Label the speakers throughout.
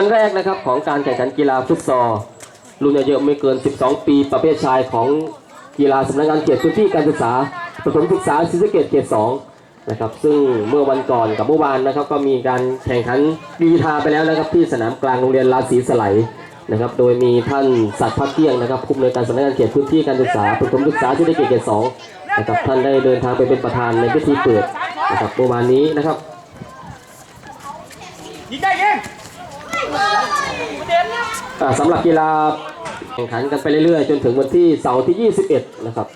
Speaker 1: อันแรกนะครับของการแข่งขันกีฬาฟุตซอลรุ่นอายุไม่เกิน 12 ปี ประเภทชายของกีฬาสำนักงานเขตพื้นที่การศึกษาประถมศึกษาศรีสะเกษเขต2นะครับซึ่งเมื่อวันก่อนกับเมื่อวานนะครับก็มีการแข่งขันกรีธาไปแล้วนะครับที่สนามกลางโรงเรียนราศีสไลนะครับโดยมีท่านสัตว์พักเกี้ยงนะครับผู้อำนวยการสำนักงานเขตพื้นที่การศึกษาประถมศึกษาศรีสะเกษเขต2นะครับท่านได้เดินทางไปเป็นประธานในพิธีเปิดนะครับเมื่อวานนี้นะครับ
Speaker 2: ยิงได้ยิง
Speaker 1: สำหรับกีฬาแข่งขันกันไปเรื่อยๆ จนถึงวันที่เสาร์ที่ 21 นะครับ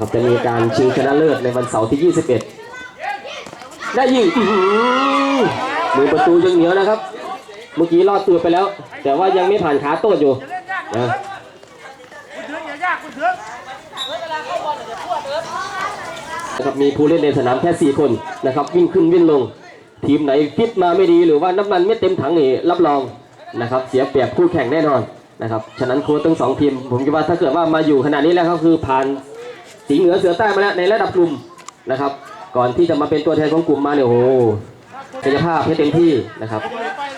Speaker 1: ครับจะมีการชิงชนะเลิศในวันเสาร์ที่ 21 ได้ยิงมือประตูยังเหนียวนะครับ เมื่อกี้ลอดตัวไปแล้ว แต่ว่ายังไม่ผ่านขาโต้อยู่
Speaker 2: นะ
Speaker 1: นะครับมีผู้เล่นในสนามแค่ 4 คนนะครับ วิ่งขึ้นวิ่งลง ทีมไหนฟิตมาไม่ดีหรือว่าน้ำมันไม่เต็มถังนี่รับรองนะครับ เสียเปรียบคู่แข่งแน่นอนนะครับฉะนั้นโค้ชทั้งสองทีม ผมคิดว่าถ้าเกิดว่ามาอยู่ขนาดนี้แล้วก็คือผ่านสีเหนือเสือใต้มาแล้วในระดับกลุ่มนะครับ ก่อนที่จะมาเป็นตัวแทนของกลุ่มมาเนี่ยโอ้โหศักยภาพให้เต็มที่นะครับ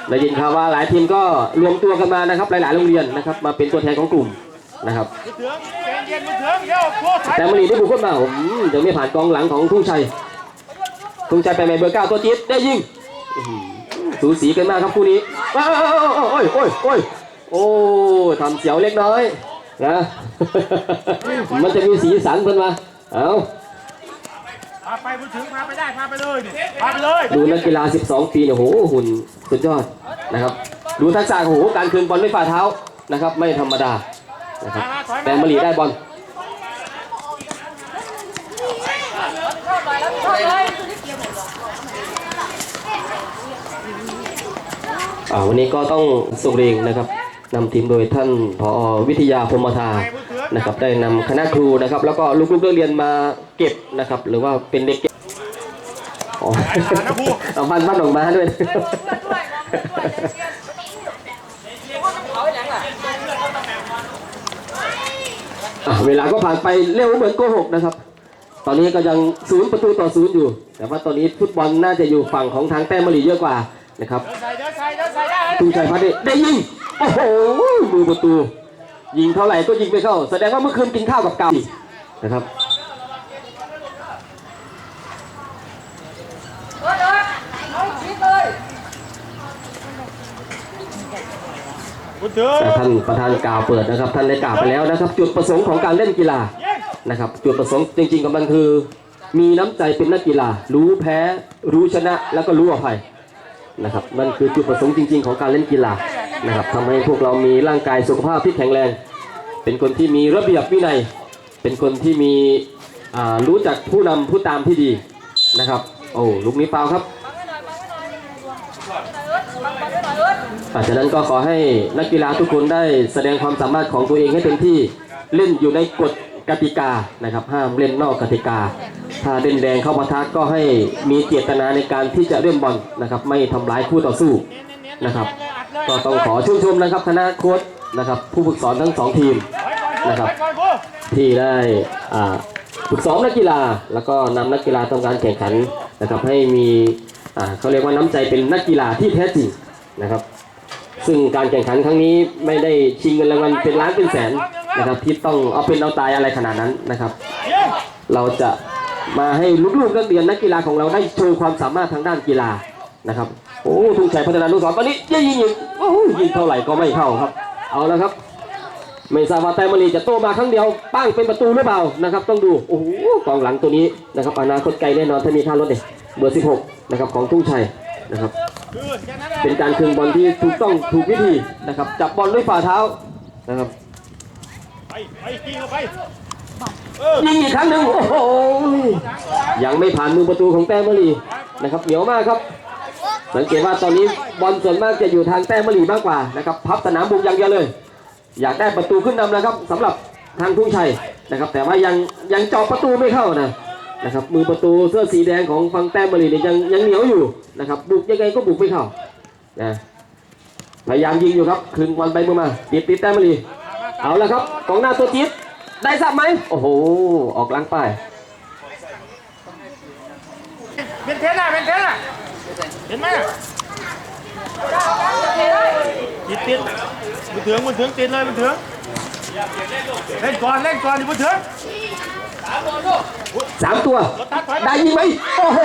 Speaker 1: ได้ยินข่าวว่าหลายทีมก็รวมตัวกันมานะครับหลายๆโรงเรียนนะครับมาเป็นตัวแทนของกลุ่มนะครับแต่มารีได้บุกขึ้นมาผมยังไม่ผ่านกองหลังของทุ่งชัย ทุ่งชัยไปใหม่เบอร์เก้าตัวจี๊ดได้ยิงอื้อหือสูสีกันมากครับคู่นี้ว้าวโอ้ยโอ้ยโอ้ยโอ้ทำเสียวเล็กน้อยนะมันจะมีสีสันเพิ่นมาเอา
Speaker 2: พาไปคุณถึงพาไปได้พาไปเลยนี่พาไปเลย
Speaker 1: ดูนักกีฬา 12 ปีเนี่ยโหหุ่นสุดยอดนะครับ ดูทักษะโอ้โหการคืนบอลด้วยฝ่าเท้านะครับ ไม่ธรรมดานะครับแต่มารีได้บอล วันนี้ก็ต้องส่งเรงนะครับนำทีมโดยท่านผอวิทยาพรมทานะครับได้นำคณะครูนะครับ แล้วก็ลูกๆนักเรียนมาเก็บนะครับ หรือว่าเป็นเด็กเก็บอ๋อเอาบ้านบ้านออกมาด้วยเวลาก็ผ่านไปเร็วเหมือนโกหกนะครับ ตอนนี้ก็ยังศูนย์ประตูต่อศูนย์อยู่ แต่ว่าตอนนี้ฟุตบอลน่าจะอยู่ฝั่งของทางแต้มมะลีเยอะกว่า นะครับ
Speaker 2: ใส่เดินใส่เดินใส่ได้
Speaker 1: ทุ่งชัยพัฒน์ได้ได้ยิง โอ้โหมือประตู ยิงเท่าไหร่ก็ยิงไม่เข้า แสดงว่าเมื่อคืนกินข้าวกับกานะครับ
Speaker 2: คุณถึง
Speaker 1: แต่ท่านประธานกล่าวเปิดนะครับ ท่านได้กล่าวไปแล้วนะครับ จุดประสงค์ของการเล่นกีฬา
Speaker 2: ยิง
Speaker 1: นะครับ จุดประสงค์จริงๆกับมันคือ มีน้ำใจเป็นนักกีฬา รู้แพ้ รู้ชนะแล้วก็รู้อภัย นะครับมันคือจุดประสงค์จริง ๆ ของการเล่นกีฬานะครับทำให้พวกเรามีร่างกายสุขภาพที่แข็งแรง เป็นคนที่มีระเบียบวินัย เป็นคนที่มีอ่ารู้จักผู้นำผู้ตามที่ดีนะครับ โอ้ลูกนี้เปล่าครับอาจากนั้นก็ขอให้นักกีฬาทุกคนได้แสดงความสามารถของตัวเองให้เต็มที่เล่นอยู่ในกฎกติกานะครับ ห้ามเล่นนอกกติกา เด่นแดงเข้ามาทักก็ให้มีเจตนาในการที่จะเล่นบอลนะครับ ไม่ทำร้ายคู่ต่อสู้นะครับ ก็ต้องขอชื่นชมนะครับคณะโค้ชนะครับ ผู้ฝึกสอนทั้งสองทีมนะครับที่ได้อ่าฝึกซ้อมนักกีฬา แล้วก็นำนักกีฬาทำการแข่งขันนะครับ ให้มีอ่าเขาเรียกว่าน้ำใจเป็นนักกีฬาที่แท้จริงนะครับ ซึ่งการแข่งขันครั้งนี้ไม่ได้ชิงเงินรางวัลเป็นล้านเป็นแสนนะครับที่ต้องเอาเป็นเอาตายอะไรขนาดนั้นนะครับ เราจะ มาให้ลูกๆนักเรียนนักกีฬาของเราได้โชว์ความสามารถทางด้านกีฬานะครับ โอ้ทุ่งชัยพัฒนานุสรณ์ตอนนี้ยิงยิงยิงโอ้ยิงเท่าไหร่ก็ไม่เข้าครับ เอาแล้วครับ ไม่ทราบว่าแตมมณีจะโตมาครั้งเดียวปั้งเป็นประตูหรือเปล่านะครับ ต้องดูโอ้โหกองหลังตัวนี้นะครับอนาคตไกลแน่นอนถ้ามีท่ารถเนี่ยเบอร์ 16 นะครับของทุ่งชัยนะครับ เป็นการคืนบอลที่ถูกต้องถูกวิธีนะครับ จับบอลด้วยฝ่าเท้านะครับ
Speaker 2: ไปไปยิงเข้าไป
Speaker 1: ยิงอีกครั้งหนึ่งโอ้โหยังไม่ผ่านมือประตูของแต้มมลีนะครับเหนียวมากครับ สังเกตว่าตอนนี้บอลส่วนมากจะอยู่ทางแต้มมลีมากกว่านะครับพับสนามบุกอย่างเดียวเลย อยากได้ประตูขึ้นนำนะครับสำหรับทางทุ่งชัยนะครับ แต่ว่ายังยังเจาะประตูไม่เข้านะนะครับมือประตูเสื้อสีแดงของฟังแต้มมลีเนี่ยยังยังเหนียวอยู่นะครับบุกยังไงก็บุกไม่เข้านะพยายามยิงอยู่ครับคืนบอลไปมือมาติดติดแต้มมลีเอาละครับกองหน้าตัวจี๊ด ได้สับไหมโอ้โห ออกหล้างป้าย
Speaker 2: เป็นเทนน่ะเป็นเทนน่ะเห็นไหมติดติดบุญถึงบุญถึงติดเลยบุญถึงเล่นก่อนเล่นก่อนดิบุญถึง
Speaker 1: สามตัว
Speaker 2: รถตัดถอย
Speaker 1: ได้ยิงไหมโอ้โห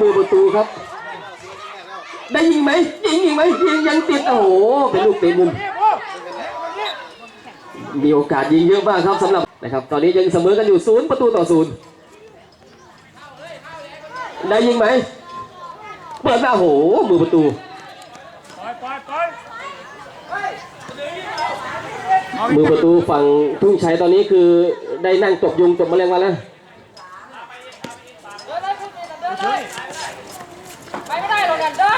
Speaker 1: มือประตูครับ ได้ยิงไหมยิงยิงไหมยิงยังติดโอ้โหเป็นลูกเตะมุม
Speaker 2: นี่โอ้
Speaker 1: มีโอกาสยิงเยอะมากครับสำหรับนะครับ ตอนนี้ยังเสมอกันอยู่ศูนย์ประตูต่อศูนย์ได้ยิงไหมเปิดมาโอ้โหมือประตู
Speaker 2: ปล่อยปล่อยปล่อย
Speaker 1: มือประตูฝั่งทุ่งชัยตอนนี้คือได้นั่งตบยุงตบแมลงวันแล้ว
Speaker 3: ไปไม่ได้หรอกกันเด้อ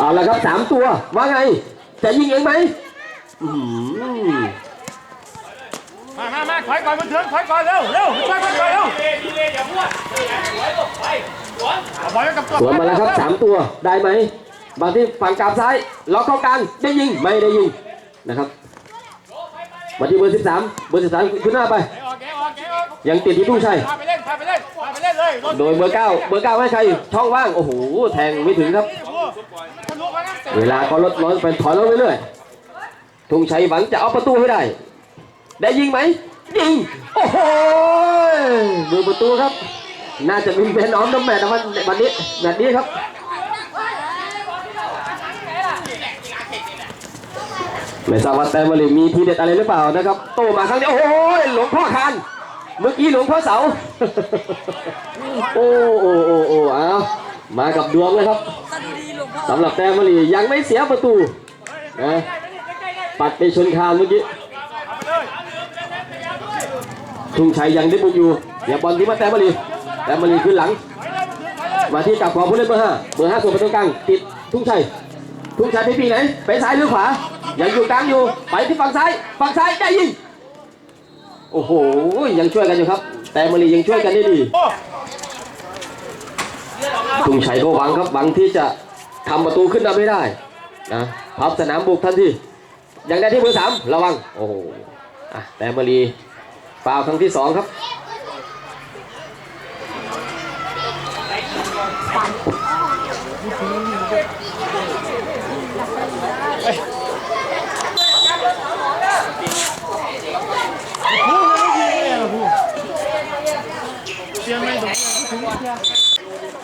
Speaker 1: เอาละครับสามตัวว่าไง จะยิงเองไหม อื้อหือ
Speaker 2: มามามาถอยก่อนบุญถึงถอยก่อนเร็วเร็วถอยก่อนเร็วเอาบอลไว้กับตัว
Speaker 1: สวนมาแล้วครับสามตัวได้ไหมบางที่ฝั่งกราบซ้ายล็อกเข้ากลางได้ยิงไม่ได้ยิงนะครับมาที่เบอร์13เบอร์13ขึ้นหน้าไป
Speaker 2: แกออกแกออกแกออก
Speaker 1: ยังติดที่ทุ่งชัย
Speaker 2: พาไปเล่นพาไปเล่นพาไปเล่นเลยรถ
Speaker 1: โดยเบอร์เก้าเบอร์เก้าให้ใครช่องว่างโอ้โหแทงไม่ถึงครับ
Speaker 2: นี่โอ้ทะลุมาแล้ว
Speaker 1: เวลาก็ลดน้อยไปถอยลงเรื่อยๆ ทุ่งชัยหวังจะเอาประตูให้ได้ ได้ยิงไหม ยิง โอ้โหดูประตูครับ น่าจะมีเป็นน้อมน้ำแมทนะวันวันนี้แบบนี้ครับไม่ทราบว่าแต้มมาลีมีทีเด็ดอะไรหรือเปล่านะครับ โตมาครั้งนี้ โอ้โหหลวงพ่อคานเมื่อกี้หลวงพ่อเสา โอ้โอ้โอ้โอ้เอามากับดวงนะครับสำหรับแต้มมาลียังไม่เสียประตูนะ ปัดไปชนคานเมื่อกี้ทุ่งชัยยังได้บุกอยู่เดี๋ยวบอลที่มาแต้มมาลีแต้มมาลีขึ้นหลัง มาที่กับของผู้เล่นเบอร์ห้าเบอร์ห้าส่วนประตูกลางติดทุ่งชัยทุ่งชัยไปปีไหนไปซ้ายหรือขวายังอยู่กลางอยู่ไปที่ฝั่งซ้ายฝั่งซ้ายได้ยิงโอ้โหยังช่วยกันอยู่ครับ แต่มารียังช่วยกันได้ดีทุ่งชัยก็หวังครับหวังที่จะทำประตูขึ้นนำให้ได้นะพับสนามบุกทันที ยังได้ที่เบอสามระวัง โอ้โหอะแต่มารีฟาวครั้งที่สองครับ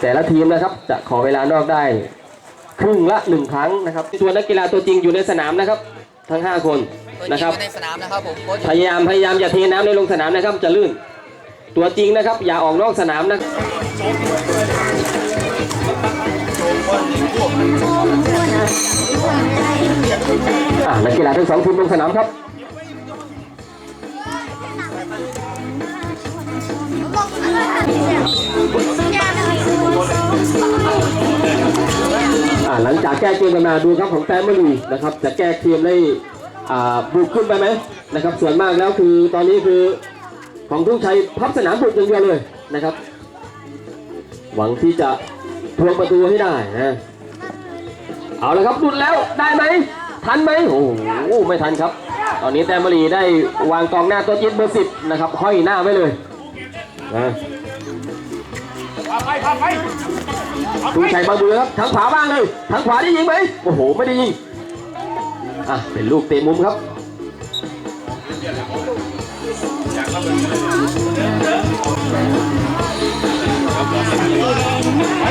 Speaker 1: แต่ละทีมนะครับจะขอเวลานอกได้ ครึ่งละหนึ่งครั้งนะครับส่วนนักกีฬาตัวจริงอยู่ในสนามนะครับ ทั้ง 5 คน
Speaker 3: ตัวจริ
Speaker 1: นะ
Speaker 3: ง
Speaker 1: ครับ
Speaker 3: อยู่ในสนามนะครับผมโค้ช
Speaker 1: พยายามพยายามอย่าเทน้ำในลงสนามนะครับจะลื่น ตัวจริงนะครับ อย่าออกนอกสนามนะอะนักกีฬาทั้งสองทีมลงสนามครับอ่า หลังจากแก้เกมกันมาดูครับของแต้มมาลีนะครับ จะแก้เกมได้อ่าบุกขึ้นไปไหมนะครับ ส่วนมากแล้วคือตอนนี้คือของทุ่งชัยพับสนามบุกอย่างเดียวเลยนะครับ หวังที่จะทวงประตูให้ได้นะเอาละครับหลุดแล้วได้ไหมทันไหมโอ้โหไม่ทันครับ ตอนนี้แต้มมาลีได้วางกองหน้าตัวจิตเบอร์สิบนะครับห้อยหน้าไว้เลยนะ
Speaker 2: พาไปพาไปพาไป
Speaker 1: ทุ่งชัยบางเบือครับทางขวาบ้างเลยทางขวาได้ยิงไหมโอ้โหไม่ได้ยิงอะเป็นลูกเตะมุมครับ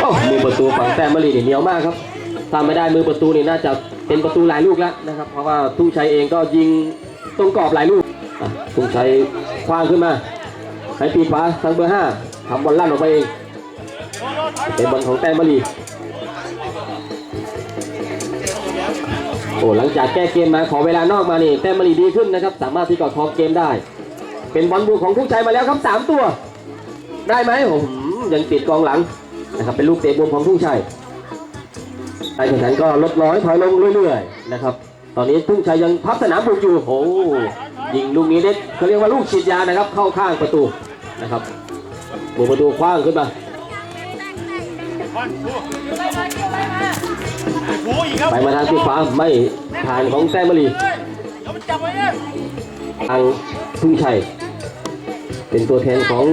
Speaker 1: โอ้มือประตูฝั่งแต้มมารีนี่เหนียวมากครับถ้าไม่ได้มือประตูนี่น่าจะเป็นประตูหลายลูกแล้วนะครับ เพราะว่าทุ่งชัยเองก็ยิงตรงกรอบหลายลูกทุ่งชัยคว้างขึ้นมาใช้ปีกขวาทางเบอร์ห้าทำบอลลั่นออกไปเอง เป็นบอลของแต้มมารีโอ้หลังจากแก้เกมมาขอเวลานอกมานี่แต้มมารีดีขึ้นนะครับ สามารถที่จะครองเกมได้ เป็นบอลบูของทุ่งชัยมาแล้วครับสามตัว ได้ไหมโอ้ยังติดกองหลังนะครับเป็นลูกเตะมุมของทุ่งชัยการแข่งขันก็ลดน้อยถอยลงเรื่อยๆนะครับ ตอนนี้ทุ่งชัยยังพับสนามบุกอยู่โอ้ยิงลูกนี้เด็ดเขาเรียกว่าลูกฉีดยานะครับ เข้าข้างประตูนะครับบุกประตูคว้างขึ้นมา ไปมาทางที่ขวาไม่ผ่านของแต้มมารี
Speaker 2: เดี๋ยวมันจับไว้เนี่ย
Speaker 1: ทางทุ่งชัย เป็นตัวแทนของ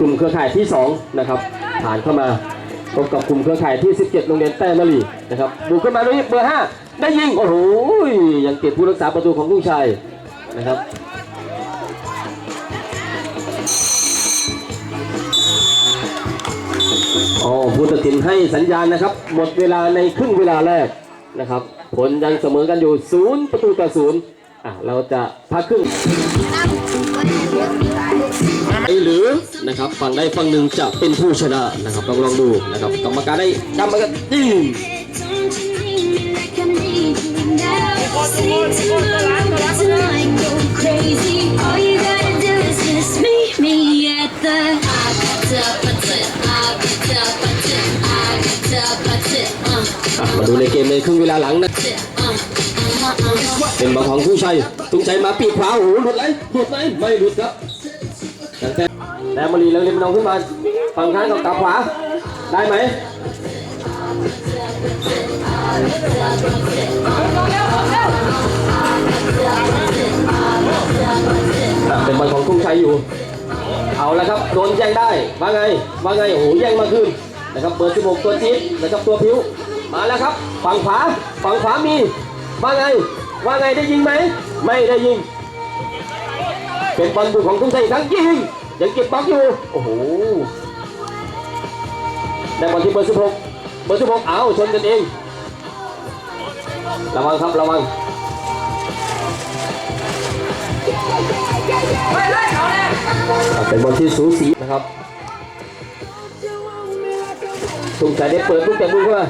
Speaker 1: กลุ่มเครือข่ายที่สองนะครับ ผ่านเข้ามาพบกับกลุ่มเครือข่ายที่ 17 โรงเรียนแต้มะลีนะครับบุกขึ้นมาด้วยเบอร์ 5 ได้ยิง โอ้โหยังติดผู้รักษาประตูของลุงชัยนะครับ อ๋อผู้ตัดสินให้สัญญาณนะครับ หมดเวลาในครึ่งเวลาแรกนะครับ ผลยังเสมอกันอยู่ศูนย์ประตูต่อศูนย์อะเราจะพักครึ่งหรือนะครับฝั่งใดฝั่งหนึ่งจะเป็นผู้ชนะนะครับลองลองดูนะครับกรรมการได้กรรมการยิง
Speaker 4: Crazy,
Speaker 1: อะมาดูในเกมในครึ่งเวลาหลังนะ เป็นบอลของทุ่งชัยทุ่งชัยมาปีกขวาโอ้โหหลุดไหมหลุดไหมไม่หลุดครับแต่แต่มารีแล้วเรียนมันอาขึ้นมาฝั่งข้างกับกลับขวา ได้ไหมอ่เป็นบอลของทุ่งชัยอยู่ เอาละครับโดนแย่งได้ว่าไงว่าไงโอ้โหแย่งมาขึ้นนะครับเบอร์16ตัวจี๊ดนะครับตัวผิวมาแล้วครับฝั่งขวาฝั่งขวามีว่าไงว่าไงได้ยิงไหมไม่ได้ยิง เป็นบอลบุกของทุ่งชัยอีกครั้งยิงยังเก็บบล็อกอยู่โอ้โหได้บอลที่เบอร์16เบอร์16เอาชนกันเองระวังครับระวัง เป็นบอลที่สูสีนะครับสุงใจได้เปิดลูกแต่บุญเข้ามา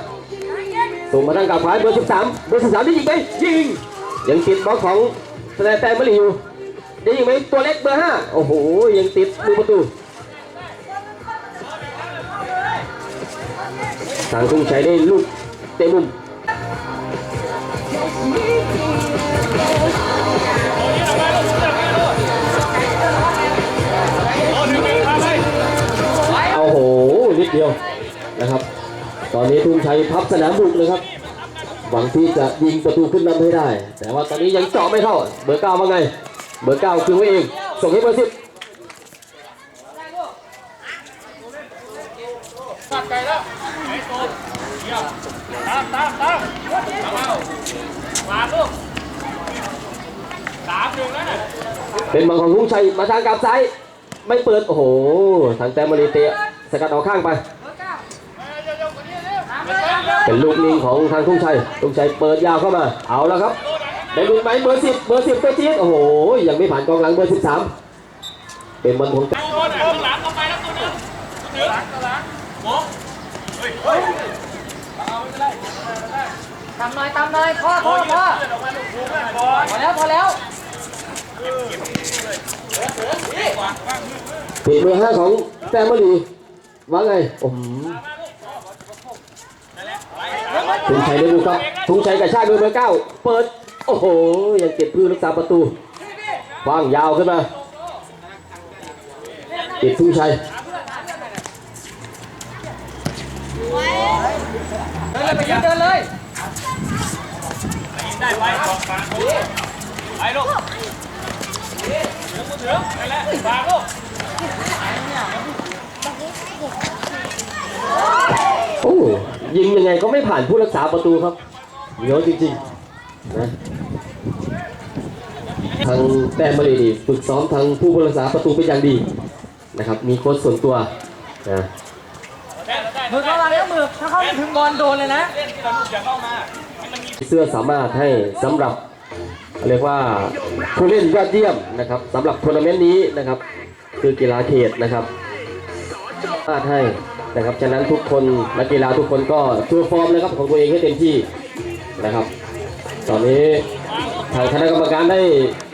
Speaker 1: ส่งมาทางกับขวาเบอร์ 13 เบอร์ 13ได้ยิงไหมยิง ยังติดบอลของสแตนแตนมะลิอยู่ได้ยิงไหมตัวเล็กเบอร์ 5 โอ้โห ยังติดมือประตูทางทุ่งชัยได้ลูกเตะมุม ดียวนะครับ ตอนนี้ทุ่งชัยพับสนามบุกเลยครับ หวังที่จะยิงประตูขึ้นนำให้ได้ แต่ว่าตอนนี้ยังเจาะไม่เข้า เบอร์เก้าว่าไง เบอร์เก้าคือไว้เอง ส่งให้เบอร์สิบ
Speaker 2: ตัดไกลแล้วไอ้ตัวเยี่ยมตามตามตามมาลูกสามหนึ่งแล้วนี่ย
Speaker 1: เป็นบอลของทุ่งชัยมาทางกลับซ้าย ไม่เปิด โอ้โหทางแต้มมารีเตะ สกัดออกข้างไป เป็นลูกนิ่งของทางทุ่งชัยทุ่งชัยเปิดยาวเข้ามา เอาแล้วครับ ได้ลูกไหมเบอร์สิบเบอร์สิบตัวจี๊ดโอ้โห ยังไม่ผ่านกองหลังเบอร์สิบสามเป็นบอลของ
Speaker 2: โดนข้างหลังเข้าไปแล้วตัวนึงถึงหลังข้างหลังหมอเฮ้ยเฮ้ย
Speaker 3: ตามหน่อยตามหน่อยพ่อพ่อพ่อ
Speaker 2: เดินออกมาลูกคูแม่ก่อน
Speaker 3: พอแล้วพอแล้ว
Speaker 1: ผิดเบอร์ห้าของแต้มมารี ว่าไงโอ้โหทุ่งชัยได้ลูกครับทุ่งชัยกระชากด้วยเบอร์เก้าเปิด โอ้โห ยังเก็บพื้นรักษาประตูวางยาวขึ้นมาติดทุ่งชัย
Speaker 3: เดินเลยไปยืนเดินเลย
Speaker 2: ได้ไปกองกลางไปลูกถึงมือถึงไปแล้วฝากลูก
Speaker 1: โอ้ยิงยังไงก็ไม่ผ่านผู้รักษาประตูครับเหนียวจริงๆนะทางแต้มมารีนี่ฝึกซ้อมทางผู้รักษาประตูเป็นอย่างดีนะครับ มีโค้ชส่วนตัวนะ
Speaker 3: มือเข้ามาแล้วมือถ้าเข้าไม่ถึงบอลโดนเลยนะ
Speaker 2: เล่นที่เราลูกอย่าเข้ามาให้มันมี
Speaker 1: เสื้อสามารถให้สำหรับเรียกว่าผู้เล่นยอดเยี่ยมนะครับสำหรับทัวร์นาเมนต์นี้นะครับ คือกีฬาเขตนะครับ สามารถให้นะครับฉะนั้นทุกคนนักกีฬาทุกคนก็ชูฟอร์มนะครับของตัวเองให้เต็มที่นะครับ ตอนนี้ทางคณะกรรมการได้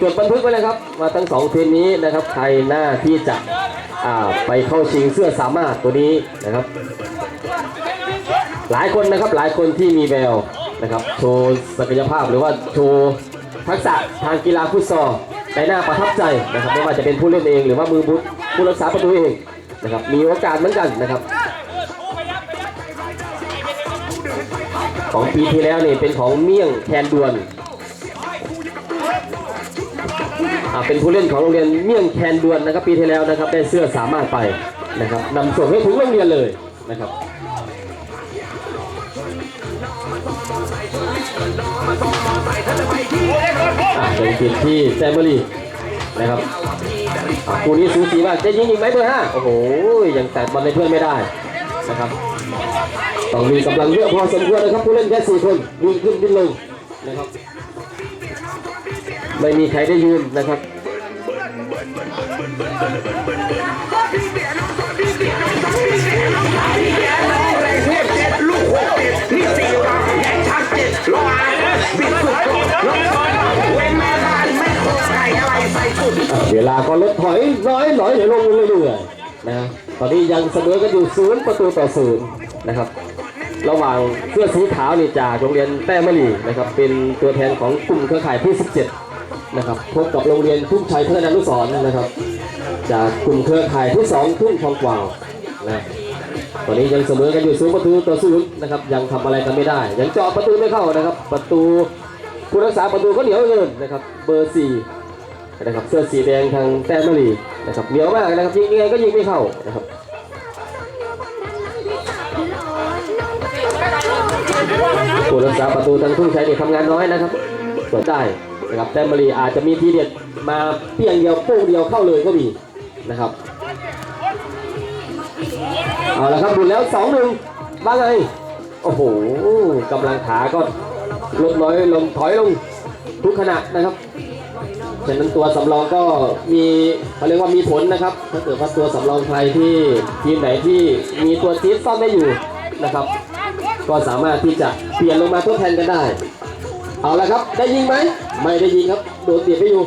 Speaker 1: จดบันทึกไว้แล้วครับว่าทั้งสองทีมนี้นะครับใครหน้าที่จะไปเข้าชิงเสื้อสามารถตัวนี้นะครับ หลายคนนะครับหลายคนที่มีแววนะครับโชว์ศักยภาพหรือว่าโชว์ทักษะทางกีฬาฟุตซอลในหน้าประทับใจนะครับไม่ว่าจะเป็นผู้เล่นเองหรือว่ามือบุผู้รักษาประตูเอง นะครับมีโอกาสเหมือนกันนะครับ ของปีที่แล้วนี่เป็นของเมี่ยงแคนดวนอ่าเป็นผู้เล่นของโรงเรียนเมี่ยงแคนดวนนะครับปีที่แล้วนะครับได้เสื้อสามารถไปนะครับนำส่งให้ถึงโรงเรียนเลยนะครับเป็นทีมที่แซมเบอรี่นะครับ คู่นี้สูสีมากจะยิงอีกไหมเบอร์ห้าโอ้โหยังแตะบอลในเพื่อนไม่ได้นะครับต้องมีกำลังเยอะพอสมควรนะครับผู้เล่นแค่สี่คนวิ่งขึ้นวิ่งลงนะครับ ไม่มีใครได้ยืนนะครับเว เวลาก็ลดถอยน้อยน่อยเดี๋ยวลงเรื่อยๆนะตอนนี้ยังเสมอกันอยู่ศูนย์ประตูต่อศูนย์นะครับ ระหว่างเสื้อสีขาวนี่จากโรงเรียนแต้มะลีนะครับ เป็นตัวแทนของกลุ่มเครือข่ายที่ 17 นะครับพบกับโรงเรียนทุ่งชัยพัฒนานุสรนะครับ จากกลุ่มเครือข่ายที่ 2 ทุ่งทองกวาวนะตอนนี้ยังเสมอกันอยู่ศูนย์ประตูต่อศูนย์นะครับ ยังทำอะไรกันไม่ได้ ยังเจาะประตูไม่เข้านะครับ ประตูผู้รักษาประตูก็เหนียวเกินนะครับ เบอร์สี่ นะครับเสื้อสีแดงทางแต้มมะลีนะครับเหนียวมากนะครับยิงยังไงก็ยิงไม่เข้านะครับผู้รักษาประตูทางทุ่งชัยนี่ทำงานน้อยนะครับเปิดได้นะครับแต้มมะลีอาจจะมีทีเด็ดมาเพียงเดียวโป้งเดียวเข้าเลยก็มีนะครับเอาละครับดูแล้วสองหนึ่งว่าไงโอ้โหกำลังขาก็ลดน้อยลงถอยลงทุกขณะนะครับ ฉะนั้นตัวสำรองก็มีเขาเรียกว่ามีผลนะครับ ถ้าเกิดว่าตัวสำรองใครที่ทีมไหนที่มีตัวซีดซ่อมได้อยู่นะครับ ก็สามารถที่จะเปลี่ยนลงมาทดแทนกันได้ เอาละครับ ได้ยิงไหมไม่ได้ยิงครับ โดนเตียบไปอยู่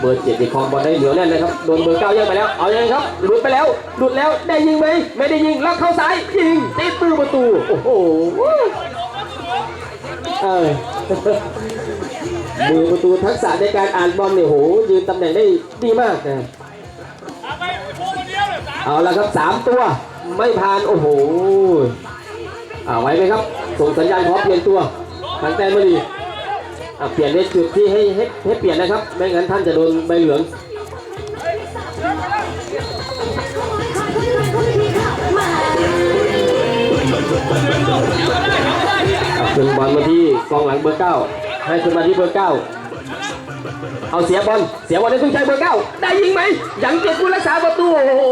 Speaker 1: เบอร์เจ็ดอีครองบอลได้เหนียวแน่นนะครับ โดนเบอร์เก้าแย่งไปแล้ว เอายังไงครับ หลุดไปแล้ว หลุดแล้ว ได้ยิงไหม ไม่ได้ยิง แล้วเข้าซ้าย ยิงติดมือประตู โอ้โห เออมือประตูทักษะในการอ่านบอลเนี่ยโหยืนตำแหน่งได้ดีมากนะ
Speaker 2: เอา
Speaker 1: ละครับสามตัวไม่ผ่านโอ้โหเอาไว้ไหมครับ ส่งสัญญาณขอเปลี่ยนตัวทางแต้มไม่ดีอะเปลี่ยนในจุดที่ให้ให้ให้เปลี่ยนนะครับ ไม่งั้นท่านจะโดนใบเหลืองอะ คืนบอลมาที่กองหลังเบอร์เก้าให้คืนมาที่เบอร์เก้าเอาเสียบอลเสียบอลในทุ่งชัยเบอร์เก้าได้ยิงไหมยังเจ็บผู้รักษาประตูโอ้โห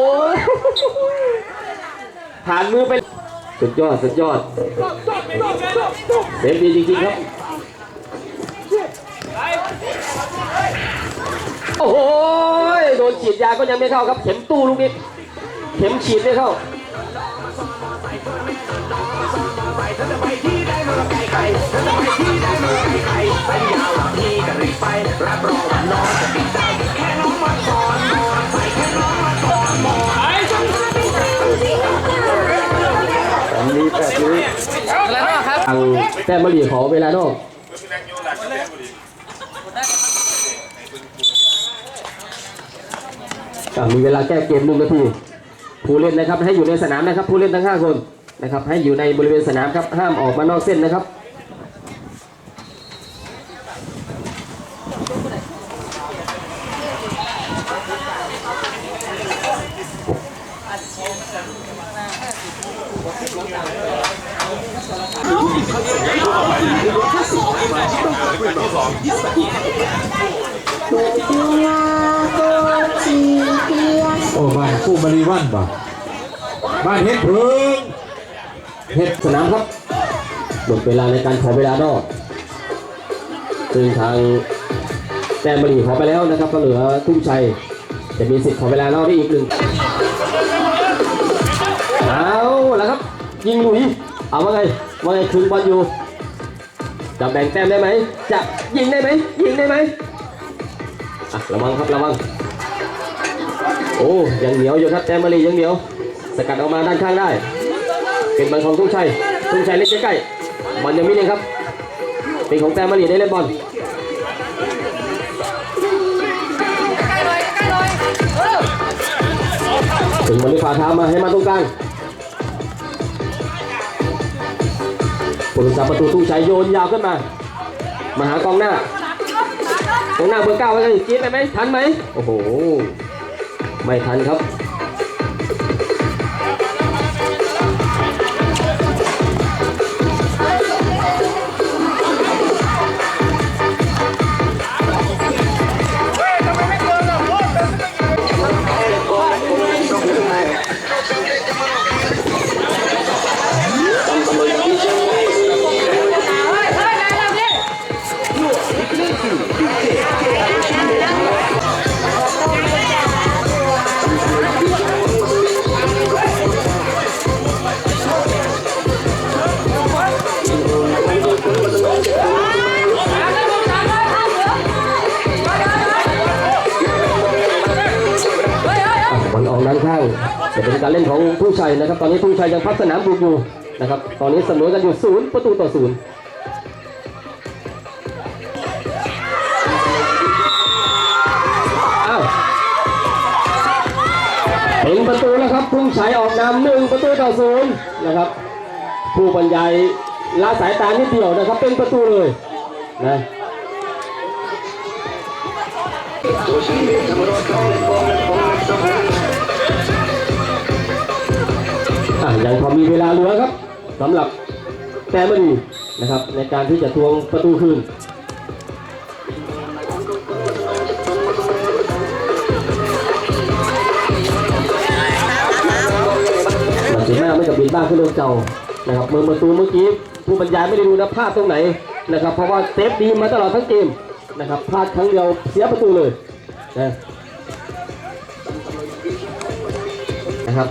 Speaker 1: ผ่านมือไปสุดยอดสุดยอดเซฟดีจริงๆครับโอ้โหโดนฉีดยาก็ยังไม่เข้าครับ เข็มตู้ลูกนี้เข็มฉีดไม่เข้า
Speaker 5: ให้พี่ได้มาไให้ใครสัญญาลับพี่จะรีบไปรับร
Speaker 1: องว่าน้
Speaker 5: องจะติดใจแค่
Speaker 1: น้
Speaker 5: องมาก่อนมอนใส่
Speaker 1: แค่
Speaker 5: น้องมาก่อนมอนไอ้จังหเป็นแบ
Speaker 1: บนี้
Speaker 3: อั
Speaker 1: นนี้แบบนี้อะ
Speaker 3: ไรบ้างครับ
Speaker 1: แต้มมะหรี่ขอเวลานอกมีเวลาแก้เกมหนึ่งนาทีผู้เล่นนะครับให้อยู่ในสนามนะครับผู้เล่นทั้ง 5 คนนะครับให้อยู่ในบริเวณสนามครับห้ามออกมานอกเส้นนะครับ
Speaker 6: โอ้บ้านคู่มารีวันบ่บ้านเฮ็ดเพิง
Speaker 1: เฮ็ดสนามครับหมดเวลาในการขอเวลานอกซึ่งทางแต้มบรีขอไปแล้วนะครับ ก็เหลือทุ่งชัยจะมีสิทธิ์ขอเวลานอกได้อีกหนึ่ง เอาแล้วครับ ยิงหลุยเอาว่าไงว่าไงคืนบอลอยู่จะแบ่งแต้มได้ไหมจะยิงได้ไหมยิงได้ไหมอะระวังครับระวังโอ้ยังเหนียวอยู่ครับแต้มบรียังเหนียว สกัดออกมาด้านข้างได้ เป็นบอลของทุ่งชัยทุ่งชัยเล่นใกล้ๆบอลยังไม่เล่นครับ เป็นของแต้มมารีได้เล่นบอลถึงบอลที่ฝ่าเท้ามาให้มาตรงกลาง ผู้รักษาประตูทุ่งชัยโยนยาวขึ้นมา มาหากองหน้ากองหน้าเบอร์เก้าไว้เลยจี๊ดไปไหมทันไหมโอ้โห ไม่ทันครับ นี้ทุชัยยังพักสนามบุกอยู่นะครับ ตอนนี้เสมอกันอยู่ศูนย์ประตูต่อศูนย์อ้าเป็นประตูแล้วครับทุ่งชัยออกนำหนึ่งประตูต่อศูนย์นะครับ ผู้บรรยายละสายตานิดเดียวนะครับ เป็นประตูเลยนะ อะยังพอมีเวลาเหลือครับสำหรับแต้มดีนะครับ ในการที่จะทวงประตูคืนหลังหน้าไม่กับบินบ้างขึ้นลงเจ้านะครับเมื่อประตูเมื่อกี้ผู้บรรยายไม่ได้ดูนะพลาดตรงไหนนะครับ เพราะว่าเซฟดีมาตลอดทั้งเกมนะครับพลาดครั้งเดียวเสียประตูเลยนะครับ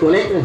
Speaker 1: ตัวเล็กเลย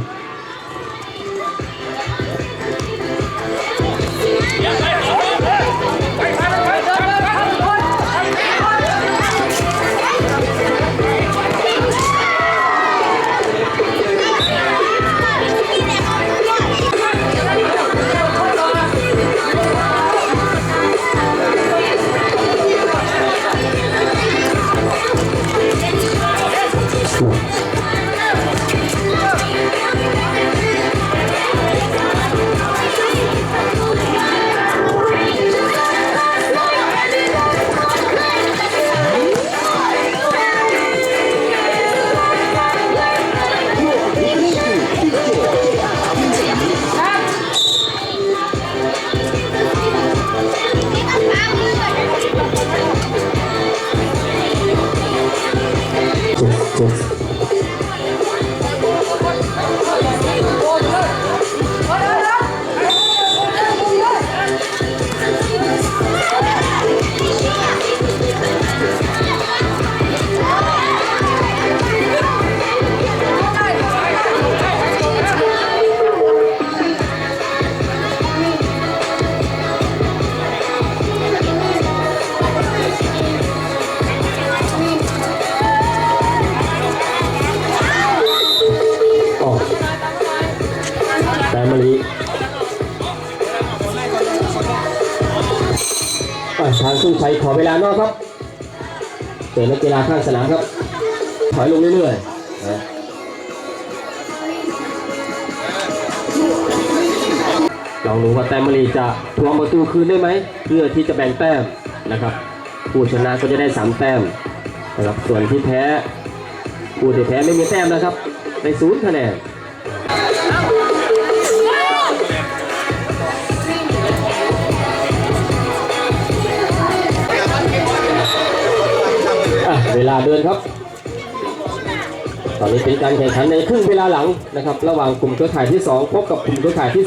Speaker 1: อ ตะนักกีฬาข้างสนามครับ ถอยลงเรื่อยๆนะลองดูว่าแต้มมะลีจะทวงประตูคืนได้ไหม เพื่อที่จะแบ่งแต้มนะครับ ผู้ชนะก็จะได้สามแต้มนะครับส่วนที่แพ้ผู้ที่แพ้ไม่มีแต้มนะครับในศูนย์คะแนน เวลาเดินครับ ตอนนี้เป็นการแข่งขันในครึ่งเวลาหลังนะครับ ระหว่างกลุ่มเครือข่ายที่ 2 พบกับกลุ่มเครือข่ายที่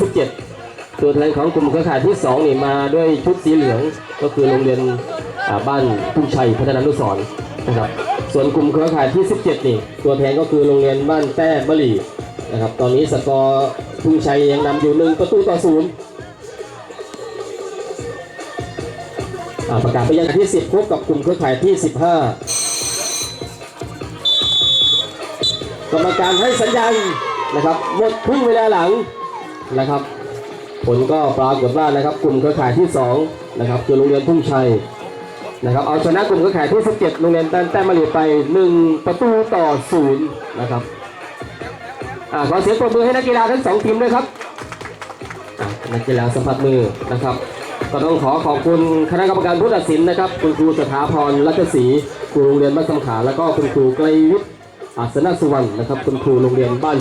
Speaker 1: 17 ตัวแทนของกลุ่มเครือข่ายที่2นี่มาด้วยชุดสีเหลืองก็คือโรงเรียนอ่าบ้านทุ่งชัยพัฒนานุสรณ์นะครับ ส่วนกลุ่มเครือข่ายที่ 17 นี่ ตัวแทนก็คือโรงเรียนบ้านแต้บลีนะครับ ตอนนี้สกอร์ทุ่งชัยยังนำอยู่หนึ่งประตูต่อศูนย์อ่าประกาศไปยังที่ 10พบกับกลุ่มเครือข่ายที่ 15 กรรมการให้สัญญาณนะครับหมดครึ่งเวลาหลังนะครับ ผลก็ปรากฏว่านะครับ กลุ่มเครือข่ายที่2นะครับคือโรงเรียนทุ่งชัยนะครับเอาชนะกลุ่มเครือข่ายที่ 17 โรงเรียนแต้มแต้มมาลีไป 1 ประตูต่อศูนย์นะครับอ่าขอเสียงปรบมือให้นักกีฬาทั้งสองทีมด้วยครับนักกีฬาสัมผัสมือนะครับ ก็ต้องขอขอบคุณคณะกรรมการผู้ตัดสินนะครับ คุณครูสถาพรรัชศรีครูโรงเรียนบ้านสำขา แล้วก็คุณครูไกลวิทย์ อาสนะสุวรรณนะครับคุณครูโรงเรียนบ้าน